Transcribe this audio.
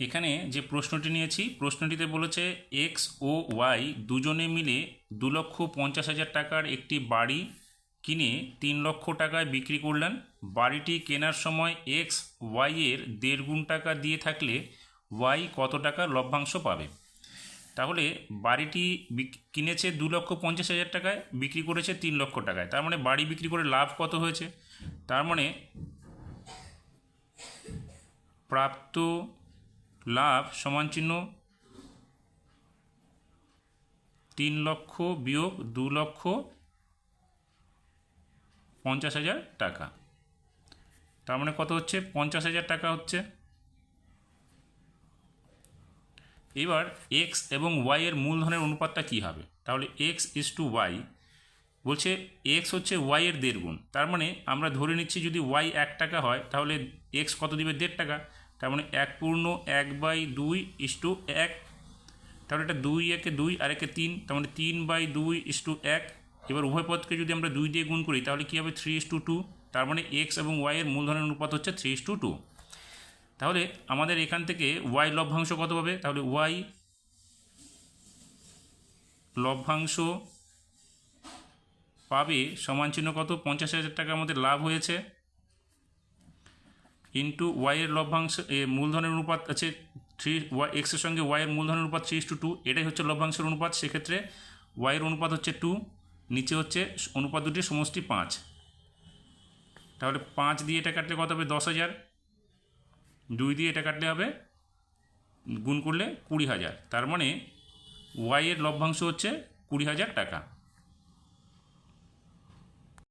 এখানে যে প্রশ্নটি নিয়েছি, প্রশ্নটিতে বলেছে এক্স ও ওয়াই দুজনে মিলে দু লক্ষ পঞ্চাশ হাজার টাকার একটি বাড়ি কিনে তিন লক্ষ টাকায় বিক্রি করলেন। বাড়িটি কেনার সময় এক্স ওয়াই এর দেড় গুণ টাকা দিয়ে থাকলে ওয়াই কত টাকা লভ্যাংশ পাবে? তাহলে বাড়িটি কিনেছে দু লক্ষ পঞ্চাশ হাজার টাকায়, বিক্রি করেছে তিন লক্ষ টাকায়। তার মানে বাড়ি বিক্রি করে লাভ কত হয়েছে? তার মানে প্রাপ্ত লাভ সমান চিহ্ন তিন লক্ষ বিয়োগ দু লক্ষ পঞ্চাশ হাজার টাকা। তার মানে কত হচ্ছে? পঞ্চাশ হাজার টাকা হচ্ছে। এবার এক্স এবং ওয়াই এর মূলধনের অনুপাতটা কী হবে? তাহলে এক্স ইস টু ওয়াই বলছে এক্স হচ্ছে ওয়াই এর দেড় গুণ। তার মানে আমরা ধরে নিচ্ছি যদি ওয়াই এক টাকা হয়, তাহলে এক্স কত দিবে? দেড় টাকা। তার মানে এক পূর্ণ এক বাই দুই ইস টু এক। তাহলে এটা দুই, একে দুই, আর একে তিন, তার মানে তিন বাই দুই ইস টু এক। এবার উভয় পদকে যদি আমরা দুই দিয়ে গুণ করি, তাহলে কী হবে? Three is to two. তার মানে এক্স এবং ওয়াই এর মূলধনের অনুপাত হচ্ছে থ্রি ইস টু টু। তাহলে আমাদের এখান থেকে ওয়াই লভ্যাংশ কত পাবে? তাহলে ওয়াই লভ্যাংশ পাবে সমান চিহ্ন কত? পঞ্চাশ হাজার টাকা আমাদের লাভ হয়েছে। ইন্টু ওয়াইয়ের লভ্যাংশ এ, মূলধনের অনুপাত আছে থ্রি ওয়াই এক্সের সঙ্গে ওয়াইয়ের মূলধনের অনুপাত থ্রি টু টু এটাই হচ্ছে লভ্যাংশের অনুপাত। সেক্ষেত্রে ওয়াইয়ের অনুপাত হচ্ছে টু নিচে হচ্ছে অনুপাত দুটির সমষ্টি পাঁচ। তাহলে পাঁচ দিয়ে এটা কাটলে কত হবে? দশ হাজার। দুই দিয়ে এটা কাটলে হবে গুণ করলে কুড়ি হাজার। তার মানে ওয়াইয়ের লভ্যাংশ হচ্ছে কুড়ি হাজার টাকা।